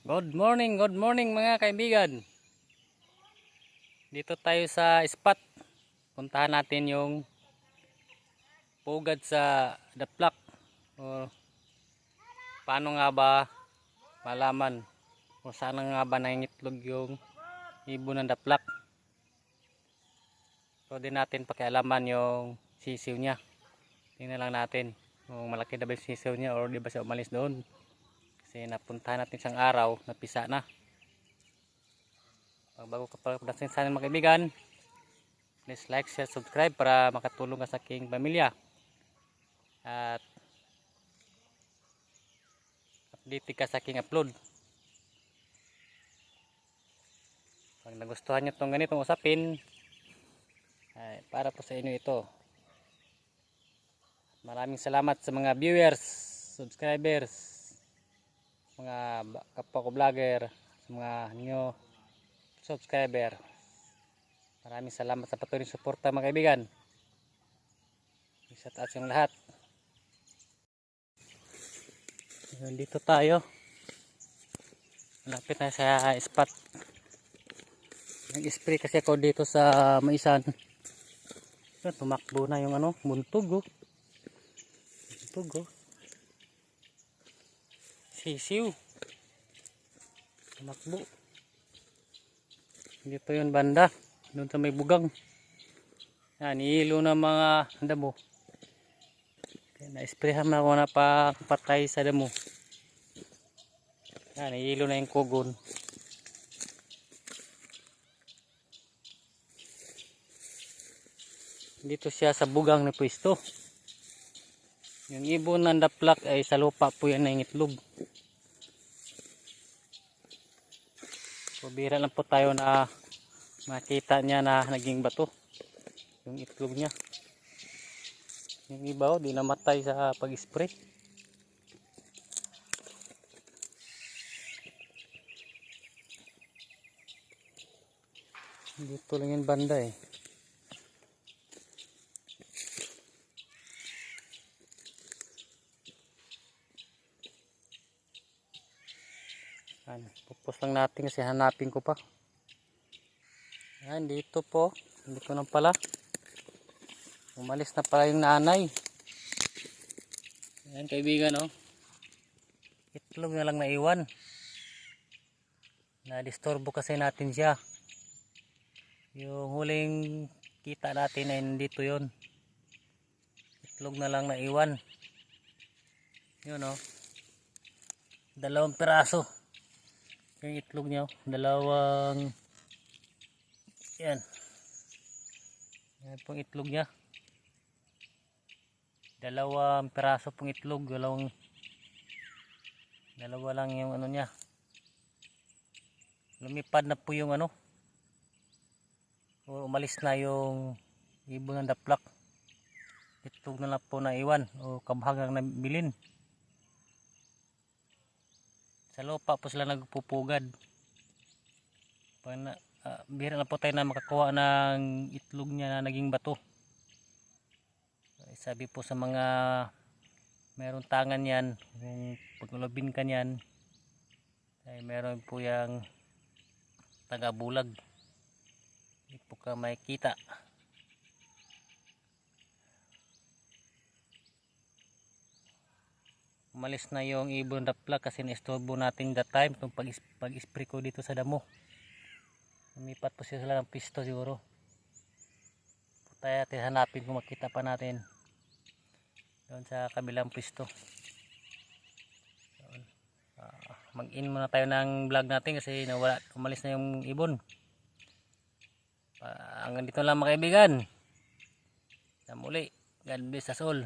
Good morning, good morning mga kaibigan. Dito tayo sa spot. Puntahan natin yung pugad sa daplak. O paano nga ba malaman kung saan nga ba nangingitlog yung ibon ng daplak. So din natin pakialaman yung sisiw niya. Tingnan lang natin kung malaki na ba yung sisiw niya or di ba siya umalis doon. Kasi napuntahan natin isang araw, napisa na. Bago ka pa natin sa akin mga kaibigan, please like, share, subscribe para makatulong ka sa aking pamilya. At update ka sa aking upload. Pag nagustuhan nyo itong ganitong usapin, ay para po sa inyo ito. Maraming salamat sa mga viewers, subscribers, mga kapwa ko vlogger, mga new subscriber. Maraming salamat sa patuloy suporta mga kaibigan. Shout out sa inyong lahat. Nandito tayo. Malapit na sa spot. Nag-spray kasi ako dito sa maisan. Tumakbo na yung ano, buntog oh. Buntog oh. Sisiw. Tumakbo. Dito yun banda. Doon sa may bugang. Yan, ihilo na mga damo. Na-sprayhan na ako na pa patay sa damo. Yan, ihilo na yung kugon. Dito siya sa bugang na pwesto. Yung ibon ng daplak ay sa lupa po yan na itlog. Bira lang po tayo na makita niya na naging bato. Yung itlog niya. Yung iba oh, di namatay sa pag-spray. Dito lang yung banda eh. Ayan, pupus lang natin kasi hanapin ko pa. Ayan, dito po. Dito na pala. Umalis na pala yung nanay. Ayan, kaibigan, oh. Itlog na lang naiwan. Na-disturbo kasi natin siya. Yung huling kita natin ay nandito yon Itlog na lang naiwan. Yun, oh. Dalawang piraso yung itlog niya oh. dalawang yan. Yan pong itlog niya. Dalawang peraso pong itlog. Dalawang dalawa lang yung ano niya. Lumipad na po yung ano. O umalis na yung ibon ng daplak. Itlog na lang po na iwan o kabahagang nabilin sa lupa po sila nagpupugad. Pag na, ah, bihira na po tayo na makakuha ng itlog niya na naging bato. Sabi po sa mga meron tangan yan kung paglubin ka yan ay meron po yung taga bulag hindi po ka makikita umalis na yung ibon rapla kasi na-istorbo natin that time itong pag, pag spray ko dito sa damo. Lumipat po sila ng pisto siguro. Tayo natin hanapin kung makita pa natin. Doon sa kabilang pisto. Doon. Ah, mag in muna tayo ng vlog natin kasi nawala, umalis na yung ibon. Ah, hanggang dito lang mga kaibigan. Sa muli. God bless us all